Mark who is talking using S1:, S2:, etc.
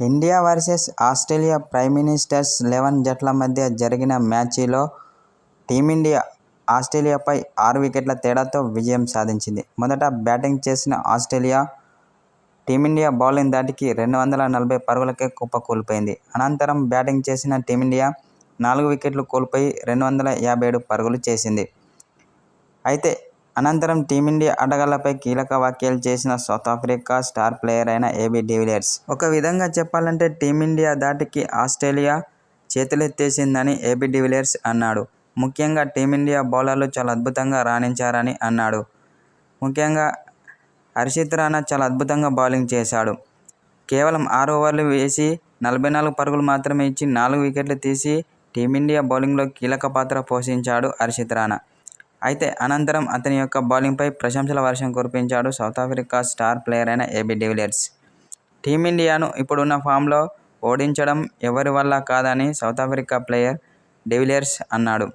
S1: India versus Australia prime minister's eleven జట్ల మధ్య జరిగిన మ్యాచ్లో టీమిండియా ఆస్ట్రేలియాపై ఆరు వికెట్ల తేడాతో విజయం సాధించింది. మొదట బ్యాటింగ్ చేసిన ఆస్ట్రేలియా టీమిండియా బౌలింగ్ దాటికి రెండు వందల నలభై పరుగులకే కుప్ప కోల్పోయింది అనంతరం బ్యాటింగ్ చేసిన టీమిండియా నాలుగు వికెట్లు కోల్పోయి రెండు వందల యాభై ఏడు పరుగులు చేసింది. అయితే అనంతరం టీమిండియా ఆటగాళ్ళపై కీలక వ్యాఖ్యలు చేసిన సౌతాఫ్రికా స్టార్ ప్లేయర్ అయిన ఏబీ డివిలియర్స్. ఒక విధంగా చెప్పాలంటే టీమిండియా ధాటికి ఆస్ట్రేలియా చేతులెత్తేసిందని ఏబీ డివిలియర్స్ అన్నాడు. ముఖ్యంగా టీమిండియా బౌలర్లు చాలా అద్భుతంగా రాణించారని అన్నాడు. ముఖ్యంగా హర్షిత్ రాణా చాలా అద్భుతంగా బౌలింగ్ చేశాడు. కేవలం ఆరు ఓవర్లు వేసి నలభై నాలుగు పరుగులు మాత్రమే ఇచ్చి నాలుగు వికెట్లు తీసి టీమిండియా బౌలింగ్లో కీలక పాత్ర పోషించాడు హర్షిత్ రాణా. అయితే అనంతరం అతని యొక్క బౌలింగ్పై ప్రశంసల వర్షం కురిపించాడు సౌత్ ఆఫ్రికా స్టార్ ప్లేయర్ అయిన ఏబీ డివిలియర్స్. టీమిండియాను ఇప్పుడున్న ఫామ్లో ఓడించడం ఎవరి వల్ల కాదని సౌత్ ఆఫ్రికా ప్లేయర్ డివిలియర్స్ అన్నాడు.